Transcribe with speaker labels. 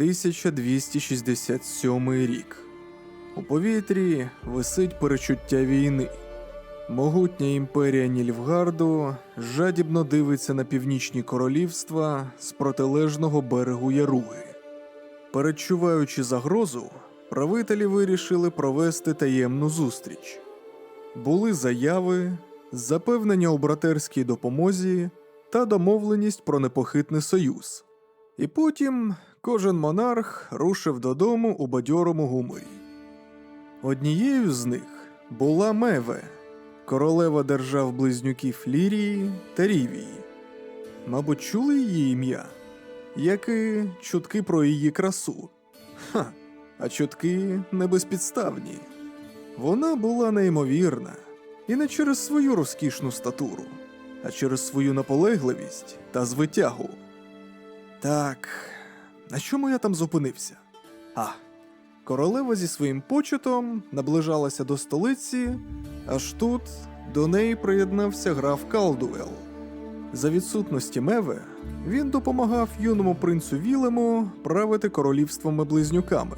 Speaker 1: 1267 рік. У повітрі висить перечуття війни. Могутня імперія Нільфгарду жадібно дивиться на північні королівства з протилежного берегу Яруги. Передчуваючи загрозу, правителі вирішили провести таємну зустріч. Були заяви, запевнення у братерській допомозі та домовленість про непохитний союз. І потім кожен монарх рушив додому у бадьорому гуморі. Однією з них була Меве, королева держав близнюків Лірії та Рівії. Мабуть, чули її ім'я, як і чутки про її красу. Ха, а чутки не безпідставні. Вона була неймовірна, і не через свою розкішну статуру, а через свою наполегливість та звитягу. Так, на чому я там зупинився? А, королева зі своїм почетом наближалася до столиці, аж тут до неї приєднався граф Калдуел. За відсутності Меве він допомагав юному принцу Вілему правити королівствами близнюками.